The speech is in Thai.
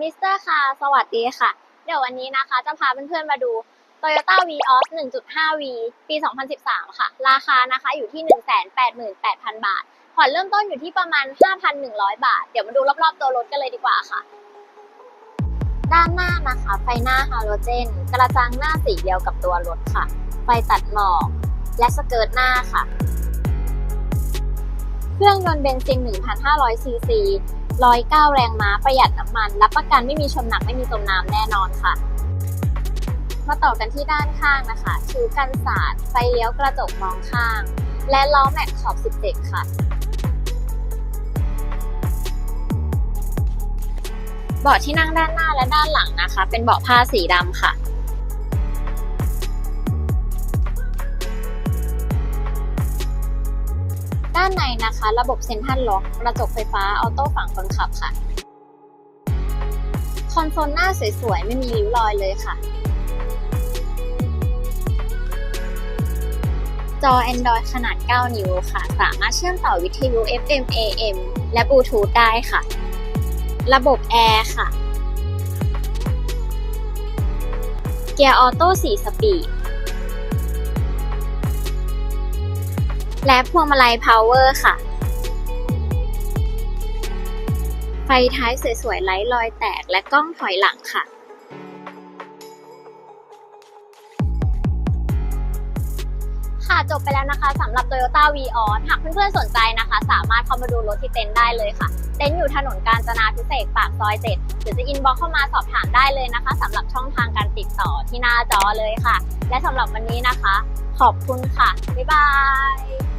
มิสเตอร์ค่ะสวัสดีค่ะ เดี๋ยววันนี้นะคะจะพาเพื่อนๆมาดู Toyota Vios 1.5V ปี 2013 ค่ะ ราคานะคะอยู่ที่ 188,000 บาท ผ่อนเริ่มต้นอยู่ที่ประมาณ 5,100 บาท เดี๋ยวมาดูรอบๆตัวรถกันเลยดีกว่าค่ะ ด้านหน้านะคะ ไฟหน้าฮาโลเจน กระจังหน้าสีเดียวกับตัวรถค่ะ ไฟตัดหมอก และสเกิร์ตหน้าค่ะ เครื่องยนต์เบนซิน 1,500ซีซี 109 แรงม้าประหยัดน้ำมัน รับประกันไม่มีชนหนักไม่มีจมน้ำแน่นอนค่ะ มาต่อกันที่ด้านข้างนะคะคิ้วกันสาดไฟเลี้ยวกระจกมองข้าง และล้อแม็กขอบ 17 ค่ะเบาะที่นั่งด้านหน้าและด้านหลังนะคะ เป็นเบาะผ้าสีดำค่ะานในนะคะ ระบบเซ็นทรัลล็อกกระจกไฟฟ้าออโต้ฝั่งคนขับค่ะ คอนโซลหน้าสวยๆ ไม่มีริ้วรอยเลยค่ะ จอ Android ขนาด 9 นิ้วค่ะ สามารถเชื่อมต่อวิทยุ FM AM และบลูทูธได้ค่ะ ระบบแอร์ค่ะ เกียร์ออโต้4สปีด และพวงมาลัยพาวเวอร์ค่ะ ไฟท้ายสวยๆไร้รอยแตกและกล้องถอยหลังค่ะ ค่ะจบไปแล้วนะคะสำหรับ Toyota Vios หากเพื่อนๆสนใจนะคะ สามารถเข้ามาดูรถที่เต็นท์ได้เลยค่ะ เต็นท์อยู่ถนนกาญจนาพิเศษกปากซอย7หรือจะอินบ็อกเข้ามาสอบถามได้เลยนะคะสำหรับช่องทางการติดต่อที่หน้าจอเลยค่ะ และสำหรับวันนี้นะคะ ขอบคุณค่ะ บ๊ายบาย